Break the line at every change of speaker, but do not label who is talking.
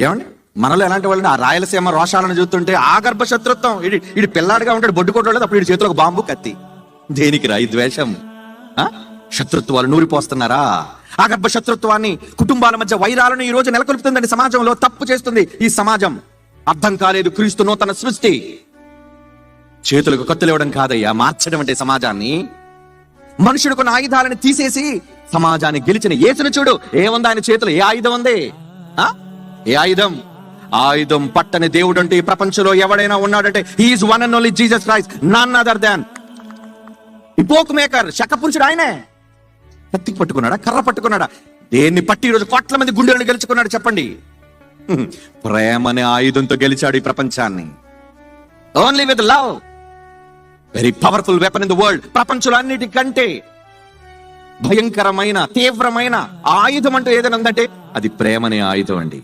ఏమండి? మనలో ఎలాంటి వాళ్ళని? ఆ రాయలసీమ రోషాలను చూస్తుంటే ఆగర్భ శత్రుత్వం ఇడి ఇడి పిల్లాడిగా ఉంటాడు బొడ్డు కొట్టలేదు అప్పుడు ఇడి చేతిలో ఒక బాంబు కత్తి. దేనికి రా ఈ ద్వేషం? శత్రుత్వాలు నూరిపోస్తున్నారా? ఆగర్భ శత్రుత్వాన్ని కుటుంబాల మధ్య వైరాలను ఈ రోజు నెలకొల్పుతుందండి సమాజంలో. తప్పు చేస్తుంది ఈ సమాజం. అర్థం కాలేదు క్రీస్తు నూతన సృష్టి. చేతులకు కత్తులు కాదయ్యా మార్చడం అంటే సమాజాన్ని. మనుషుడు ఆయుధాలను తీసేసి సమాజాన్ని గెలిచిన ఏసును చూడు. ఏముంది ఆయన చేతులు? ఏ ఆయుధం ఉంది? ఆ? ఏ ఆయుధం? ఆయుధం పట్టని దేవుడు అంటే ఈ ప్రపంచంలో ఎవడైనా ఉన్నాడంటే he is one and only Jesus Christ none other than poke maker శక పురుషుడు ఆయనే. కత్తికి పట్టుకున్నాడా? కర్ర పట్టుకున్నాడా? దేన్ని పట్టి ఈరోజు కోట్ల మంది గుండెలను గెలుచుకున్నాడు చెప్పండి. ప్రేమ ప్రేమనే ఆయుధంతో గెలిచాడు ఈ ప్రపంచాన్ని. Only with love very powerful weapon in the world ప్రపంచంలో అన్నిటికంటే భయంకరమైన తీవ్రమైన ఆయుధం అంటూ ఏదైనా ఉందంటే అది ప్రేమనే ఆయుధం అండి.